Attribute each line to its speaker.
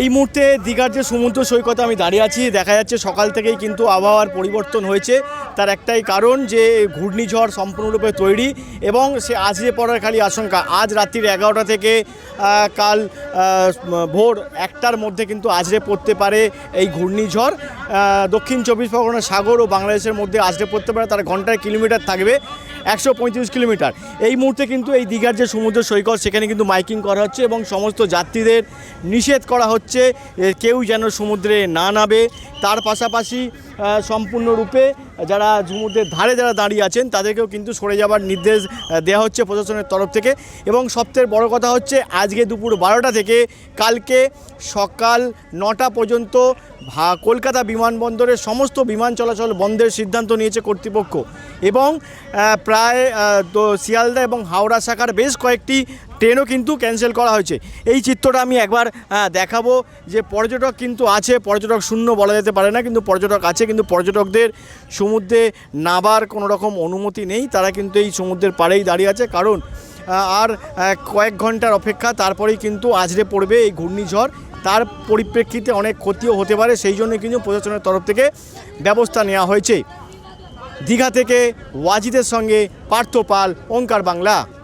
Speaker 1: এই মুহূর্তে দীঘার যে সমুদ্র সৈকতে আমি দাঁড়িয়ে আছি, দেখা যাচ্ছে সকাল থেকেই কিন্তু আবহাওয়ার পরিবর্তন হয়েছে। তার একটাই কারণ যে ঘূর্ণিঝড় সম্পূর্ণরূপে তৈরি এবং সে আজকে পড়ার খালি আশঙ্কা। আজ রাত্রির এগারোটা থেকে কাল ভোর একটার মধ্যে কিন্তু আজরে পড়তে পারে এই ঘূর্ণিঝড়। দক্ষিণ চব্বিশ পরগনা, সাগর ও বাংলাদেশের মধ্যে আজরে পড়তে পারে, তার ঘন্টায় কিলোমিটার থাকবে একশো পঁয়ত্রিশ কিলোমিটার। এই মুহূর্তে কিন্তু এই দীঘার যে সমুদ্র সৈকত, সেখানে কিন্তু মাইকিং করা হচ্ছে এবং সমস্ত যাত্রীদের নিষেধ করা হচ্ছে কেউ যেন সমুদ্রে না নাবে তার পাশাপাশি সম্পূর্ণরূপে যারা সমুদ্রের ধারে যারা দাঁড়িয়ে আছেন, তাদেরকেও কিন্তু সরে যাবার নির্দেশ দেওয়া হচ্ছে প্রশাসনের তরফ থেকে। এবং সবথেকে বড় কথা হচ্ছে, আজকে দুপুর বারোটা থেকে কালকে সকাল নটা পর্যন্ত কলকাতা বিমানবন্দরের সমস্ত বিমান চলাচল বন্ধের সিদ্ধান্ত নিয়েছে কর্তৃপক্ষ। এবং প্রায় শিয়ালদা এবং হাওড়া শাখার বেশ কয়েকটি ট্রেনও কিন্তু ক্যান্সেল করা হয়েছে। এই চিত্রটা আমি একবার দেখাবো যে পর্যটক কিন্তু আছে, পর্যটক শূন্য বলা যেতে পারে না, কিন্তু পর্যটক আছে কিন্তু পর্যটকদের সমুদ্রে নাবার কোনো রকম অনুমতি নেই। তারা কিন্তু এই সমুদ্রের পাড়েই দাঁড়িয়ে আছে। কারণ আর কয়েক ঘণ্টার অপেক্ষা, তারপরেই কিন্তু আজরে পড়বে এই ঘূর্ণিঝড়। তার পরিপ্রেক্ষিতে অনেক ক্ষতিও হতে পারে। সেই জন্য কিন্তু প্রশাসনের তরফ থেকে ব্যবস্থা নেওয়া হয়েছে। দীঘা থেকে ওয়াজিদের সঙ্গে পার্থ পাল, ওঙ্কার বাংলা।